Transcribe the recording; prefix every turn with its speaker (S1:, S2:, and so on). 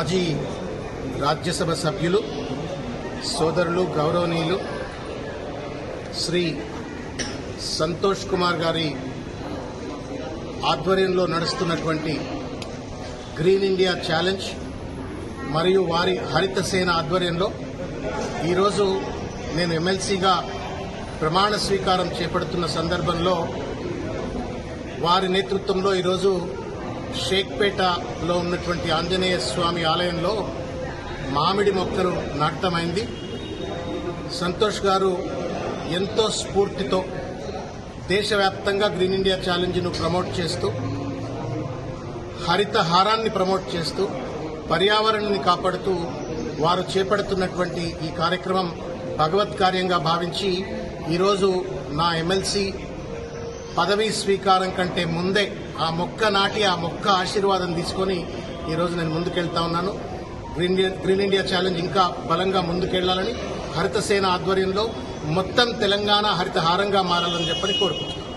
S1: మాజీ రాజ్యసభ సభ్యులు సోదరులు గౌరవనీయులు శ్రీ సంతోష్ కుమార్ గారి ఆధ్వర్యంలో నడుస్తున్నటువంటి గ్రీన్ ఇండియా ఛాలెంజ్ మరియు వారి హరిత సేన ఆధ్వర్యంలో ఈరోజు నేను ఎమ్మెల్సీగా ప్రమాణ స్వీకారం చేపడుతున్న సందర్భంలో వారి నేతృత్వంలో ఈరోజు షేక్పేటలో ఉన్నటువంటి ఆంజనేయ స్వామి ఆలయంలో మామిడి మొక్కలు నాటమైంది. సంతోష్ గారు ఎంతో స్ఫూర్తితో దేశవ్యాప్తంగా గ్రీన్ ఇండియా ఛాలెంజ్ను ప్రమోట్ చేస్తూ హరితహారాన్ని ప్రమోట్ చేస్తూ పర్యావరణాన్ని కాపాడుతూ వారు చేపడుతున్నటువంటి ఈ కార్యక్రమం భగవత్ కార్యంగా భావించి ఈరోజు నా ఎమ్మెల్సీ పదవీ స్వీకారం కంటే ముందే ఆ మొక్క నాటి ఆ మొక్క ఆశీర్వాదం తీసుకొని ఈరోజు నేను ముందుకెళ్తా ఉన్నాను. Green India green India challenge ఇంకా బలంగా ముందుకెళ్ళాలని హరితసేన ఆధ్వర్యంలో మొత్తం తెలంగాణ హరితహారంగా మారాలని చెప్పని కోరుకుంటున్నాను.